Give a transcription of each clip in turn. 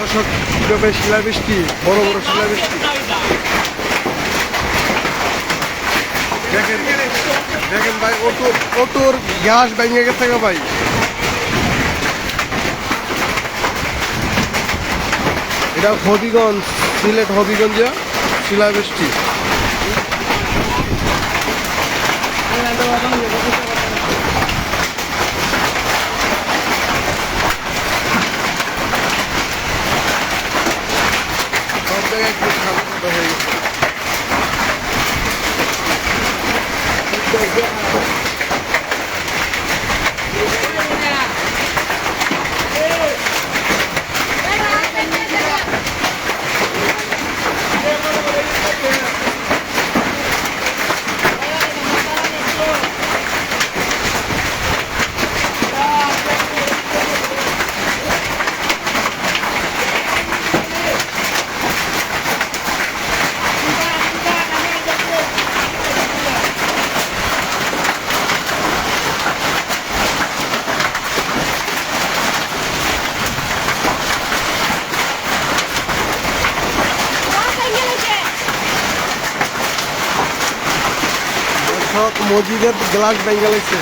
দর্শক কীভাবে শিলাবৃষ্টি, বড় বড় শিলাবৃষ্টি। দেখেন দেখেন ভাই অটোর গ্যাস ভেঙে গেছে ভাই। এটা হবিগঞ্জ, সিলেট হবিগঞ্জে শিলাবৃষ্টি। জায়গায় মসজিদের গ্লাস ভেঙে গেছে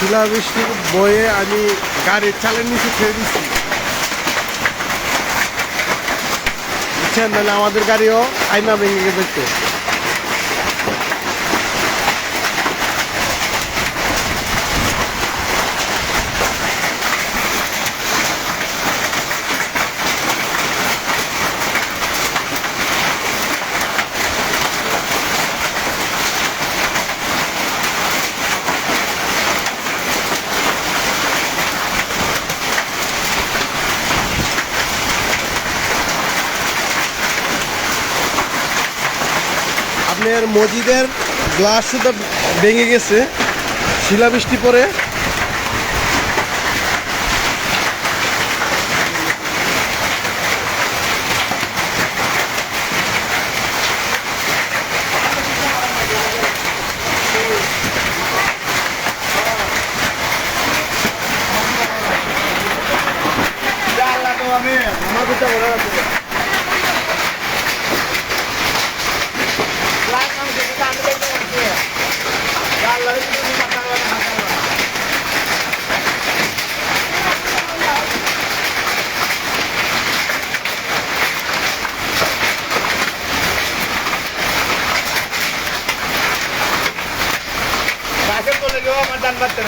শিলাবৃষ্টি বৃষ্টির বয়ে আমি গাড়ির চালের নিচে ছেড়ে দিচ্ছি। বুঝছেন? নাহলে আমাদের গাড়িও আইনা ভেঙে গেছে আপনার মসজিদের গ্লাস শুধু ভেঙে গেছে। শিলাবৃষ্টি পরে। বাসের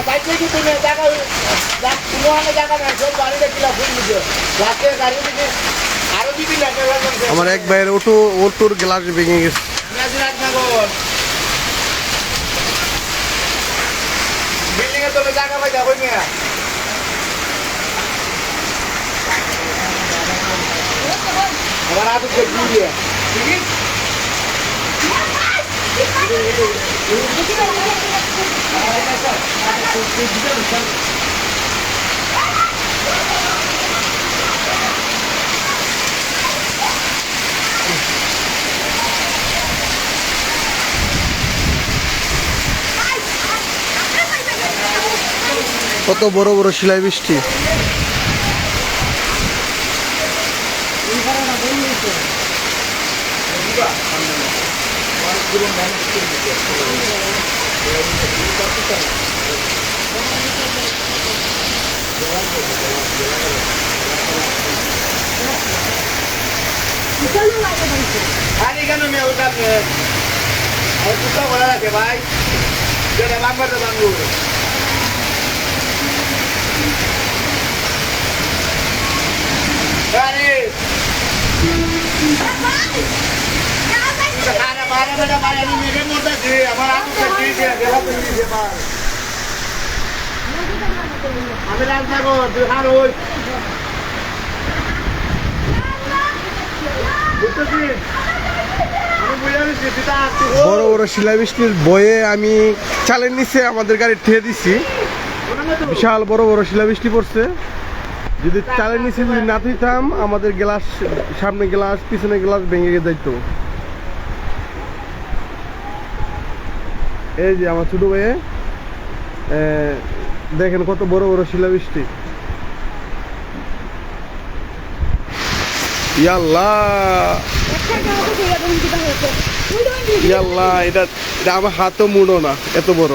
যাইছে কি তুমি জায়গা তুমি অনেক জায়গা না সব বাড়িতে কিলা ফুল দিছো রাতে গাড়ি দিকে আরো দিবি না আমার এক ভাইয়ের অটো অটোর গ্লাস ভেঙে গেছে রাজনগর বিল্ডিং এ তুমি জায়গা পাই যাবো মিয়া আমার আদু কে দিয়ে ঠিক আছে কত বড় বড় শিলাই বৃষ্টি। Ani kan umi utak ke. Aku utak mana ke bai? Jadi bangga tu banggu. Ani. Sekarang mana mana mana ni mereka muda sih. Amar aku বড় বড় শিলাই বৃষ্টির বয়ে আমি চালের নিচে আমাদের গাড়ি ঠেয়ে দিছি। বিশাল বড় বড় শিলা বৃষ্টি পড়ছে। যদি চালের নিচে যদি না আমাদের গ্লাস, সামনে গ্লাস, পিছনে গ্লাস ভেঙে গিয়ে এই যে আমার ছোট ভাইয়ে দেখেন কত বড় বড় শিলা বৃষ্টি ইয়াল্লাহ। ইয়াল্লাহ, এটা এটা আমার হাতও মুড়ো না, এত বড়।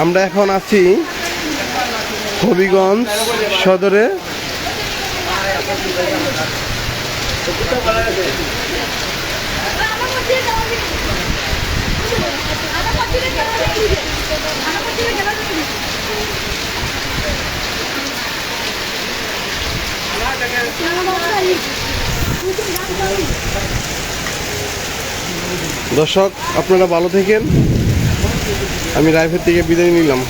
আমরা এখন আছি হবিগঞ্জ সদরে। দর্শক আপনারা ভালো থেকেন। আমি রাইফের থেকে বিদায় নিলাম।